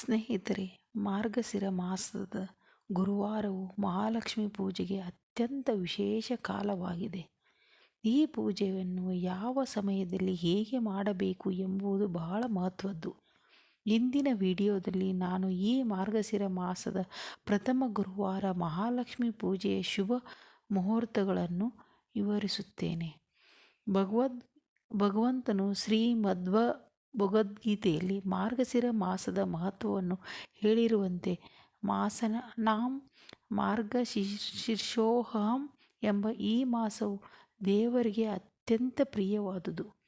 ಸ್ನೇಹಿತರೆ ಮಾರ್ಗಶಿರ ಮಾಸದ ಗುರುವಾರವು ಮಹಾಲಕ್ಷ್ಮಿ ಪೂಜೆಗೆ ಅತ್ಯಂತ ವಿಶೇಷ ಕಾಲವಾಗಿದೆ. ಈ ಪೂಜೆಯನ್ನು ಯಾವ ಸಮಯದಲ್ಲಿ ಹೇಗೆ ಮಾಡಬೇಕು ಎಂಬುದು ಬಹಳ ಮಹತ್ವದ್ದು. ಇಂದಿನ ವಿಡಿಯೋದಲ್ಲಿ ನಾನು ಈ ಮಾರ್ಗಶಿರ ಮಾಸದ ಪ್ರಥಮ ಗುರುವಾರ ಮಹಾಲಕ್ಷ್ಮಿ ಪೂಜೆಯ ಶುಭ ಮುಹೂರ್ತಗಳನ್ನು ವಿವರಿಸುತ್ತೇನೆ. ಭಗವದ್ ಭಗವಂತನು ಶ್ರೀ ಮಧ್ವ ಭಗವದ್ಗೀತೆಯಲ್ಲಿ ಮಾರ್ಗಶಿರ ಮಾಸದ ಮಹತ್ವವನ್ನು ಹೇಳಿರುವಂತೆ ಮಾಸನ ನಾಂ ಮಾರ್ಗಶೀರ್ಷೋಹಂ ಎಂಬ ಈ ಮಾಸವು ದೇವರಿಗೆ ಅತ್ಯಂತ ಪ್ರಿಯವಾದುದು.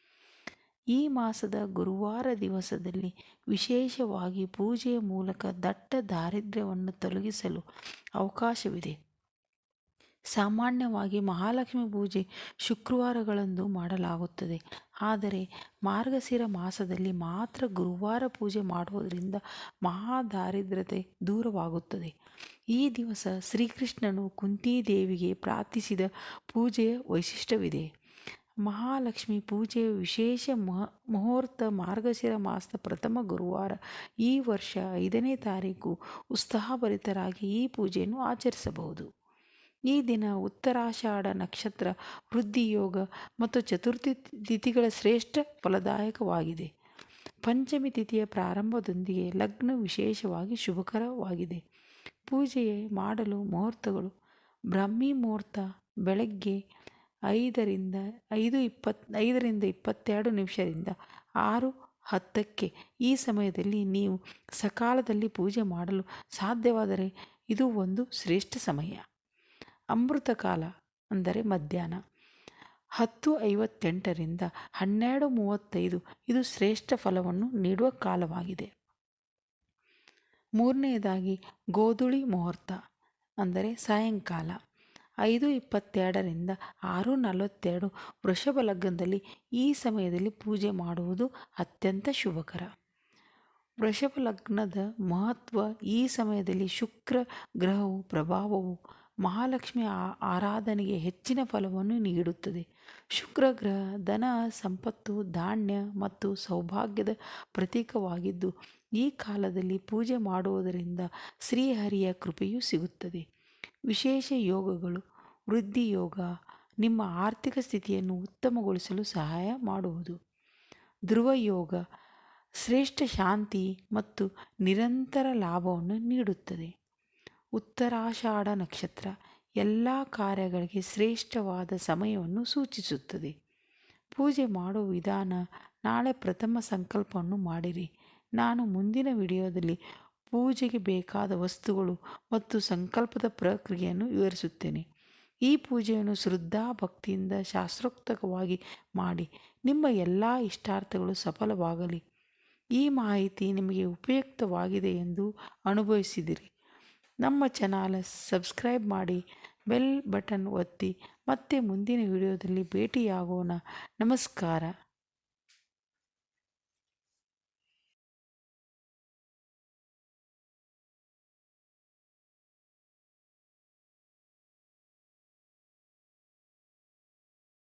ಈ ಮಾಸದ ಗುರುವಾರ ದಿವಸದಲ್ಲಿ ವಿಶೇಷವಾಗಿ ಪೂಜೆಯ ಮೂಲಕ ದಟ್ಟ ದಾರಿದ್ರ್ಯವನ್ನು ತೊಲಗಿಸಲು ಅವಕಾಶವಿದೆ. ಸಾಮಾನ್ಯವಾಗಿ ಮಹಾಲಕ್ಷ್ಮಿ ಪೂಜೆ ಶುಕ್ರವಾರಗಳಂದು ಮಾಡಲಾಗುತ್ತದೆ. ಆದರೆ ಮಾರ್ಗಶಿರ ಮಾಸದಲ್ಲಿ ಮಾತ್ರ ಗುರುವಾರ ಪೂಜೆ ಮಾಡುವುದರಿಂದ ಮಹಾ ದಾರಿದ್ರ್ಯತೆ ದೂರವಾಗುತ್ತದೆ. ಈ ದಿವಸ ಶ್ರೀಕೃಷ್ಣನು ಕುಂತಿದೇವಿಗೆ ಪ್ರಾರ್ಥಿಸಿದ ಪೂಜೆಯ ವೈಶಿಷ್ಟ್ಯವಿದೆ. ಮಹಾಲಕ್ಷ್ಮಿ ಪೂಜೆಯ ವಿಶೇಷ ಮಹ ಮುಹೂರ್ತ ಮಾರ್ಗಶಿರ ಮಾಸದ ಪ್ರಥಮ ಗುರುವಾರ ಈ ವರ್ಷ ಐದನೇ ತಾರೀಕು ಉತ್ಸಾಹಭರಿತರಾಗಿ ಈ ಪೂಜೆಯನ್ನು ಆಚರಿಸಬಹುದು. ಈ ದಿನ ಉತ್ತರಾಷಾಢ ನಕ್ಷತ್ರ ವೃದ್ಧಿಯೋಗ ಮತ್ತು ಚತುರ್ಥಿ ತಿಥಿಗಳ ಶ್ರೇಷ್ಠ ಫಲದಾಯಕವಾಗಿದೆ. ಪಂಚಮಿ ತಿಥಿಯ ಪ್ರಾರಂಭದೊಂದಿಗೆ ಲಗ್ನ ವಿಶೇಷವಾಗಿ ಶುಭಕರವಾಗಿದೆ. ಪೂಜೆ ಮಾಡಲು ಮುಹೂರ್ತಗಳು. ಬ್ರಾಹ್ಮಿ ಮುಹೂರ್ತ ಬೆಳಗ್ಗೆ ಐದರಿಂದ ಐದು ಇಪ್ಪತ್, ಐದರಿಂದ ಇಪ್ಪತ್ತೆರಡು ನಿಮಿಷದಿಂದ ಆರು ಹತ್ತಕ್ಕೆ. ಈ ಸಮಯದಲ್ಲಿ ನೀವು ಸಕಾಲದಲ್ಲಿ ಪೂಜೆ ಮಾಡಲು ಸಾಧ್ಯವಾದರೆ ಇದು ಒಂದು ಶ್ರೇಷ್ಠ ಸಮಯ. ಅಮೃತ ಕಾಲ ಅಂದರೆ ಮಧ್ಯಾಹ್ನ. ಹತ್ತು ಐವತ್ತೆಂಟರಿಂದ ಹನ್ನೆರಡು ಮೂವತ್ತೈದು ಇದು ಶ್ರೇಷ್ಠ ಫಲವನ್ನು ನೀಡುವ ಕಾಲವಾಗಿದೆ. ಮೂರನೆಯದಾಗಿ ಗೋಧುಳಿ ಮುಹೂರ್ತ ಅಂದರೆ ಸಾಯಂಕಾಲ. ಐದು ಇಪ್ಪತ್ತೆರಡರಿಂದ ಆರು ನಲವತ್ತೆರಡು ವೃಷಭ ಲಗ್ನದಲ್ಲಿ ಈ ಸಮಯದಲ್ಲಿ ಪೂಜೆ ಮಾಡುವುದು ಅತ್ಯಂತ ಶುಭಕರ. ವೃಷಭ ಲಗ್ನದ ಮಹತ್ವ ಈ ಸಮಯದಲ್ಲಿ ಶುಕ್ರ ಗ್ರಹವು ಪ್ರಭಾವವು ಮಹಾಲಕ್ಷ್ಮಿ ಆರಾಧನೆಗೆ ಹೆಚ್ಚಿನ ಫಲವನ್ನು ನೀಡುತ್ತದೆ. ಶುಕ್ರ ಗ್ರಹ ಧನ, ಸಂಪತ್ತು, ಧಾನ್ಯ ಮತ್ತು ಸೌಭಾಗ್ಯದ ಪ್ರತೀಕವಾಗಿದ್ದು, ಈ ಕಾಲದಲ್ಲಿ ಪೂಜೆ ಮಾಡುವುದರಿಂದ ಶ್ರೀಹರಿಯ ಕೃಪೆಯು ಸಿಗುತ್ತದೆ. ವಿಶೇಷ ಯೋಗಗಳು, ವೃದ್ಧಿ ಯೋಗ ನಿಮ್ಮ ಆರ್ಥಿಕ ಸ್ಥಿತಿಯನ್ನು ಉತ್ತಮಗೊಳಿಸಲು ಸಹಾಯ ಮಾಡುವುದು. ಧ್ರುವ ಯೋಗ ಶ್ರೇಷ್ಠ ಶಾಂತಿ ಮತ್ತು ನಿರಂತರ ಲಾಭವನ್ನು ನೀಡುತ್ತದೆ. ಉತ್ತರಾಷಾಢ ನಕ್ಷತ್ರ ಎಲ್ಲ ಕಾರ್ಯಗಳಿಗೆ ಶ್ರೇಷ್ಠವಾದ ಸಮಯವನ್ನು ಸೂಚಿಸುತ್ತದೆ. ಪೂಜೆ ಮಾಡುವ ವಿಧಾನ, ನಾಳೆ ಪ್ರಥಮ ಸಂಕಲ್ಪವನ್ನು ಮಾಡಿರಿ. ನಾನು ಮುಂದಿನ ವಿಡಿಯೋದಲ್ಲಿ ಪೂಜೆಗೆ ಬೇಕಾದ ವಸ್ತುಗಳು ಮತ್ತು ಸಂಕಲ್ಪದ ಪ್ರಕ್ರಿಯೆಯನ್ನು ವಿವರಿಸುತ್ತೇನೆ. ಈ ಪೂಜೆಯನ್ನು ಶ್ರದ್ಧಾ ಭಕ್ತಿಯಿಂದ ಶಾಸ್ತ್ರೋಕ್ತವಾಗಿ ಮಾಡಿ. ನಿಮ್ಮ ಎಲ್ಲ ಇಷ್ಟಾರ್ಥಗಳು ಸಫಲವಾಗಲಿ. ಈ ಮಾಹಿತಿ ನಿಮಗೆ ಉಪಯುಕ್ತವಾಗಿದೆ ಎಂದು ಅನುಭವಿಸಿದಿರಿ. ನಮ್ಮ ಚಾನಲ್ ಸಬ್ಸ್ಕ್ರೈಬ್ ಮಾಡಿ ಬೆಲ್ ಬಟನ್ ಒತ್ತಿ ಮತ್ತೆ ಮುಂದಿನ ವಿಡಿಯೋದಲ್ಲಿ ಭೇಟಿಯಾಗೋಣ. ನಮಸ್ಕಾರ.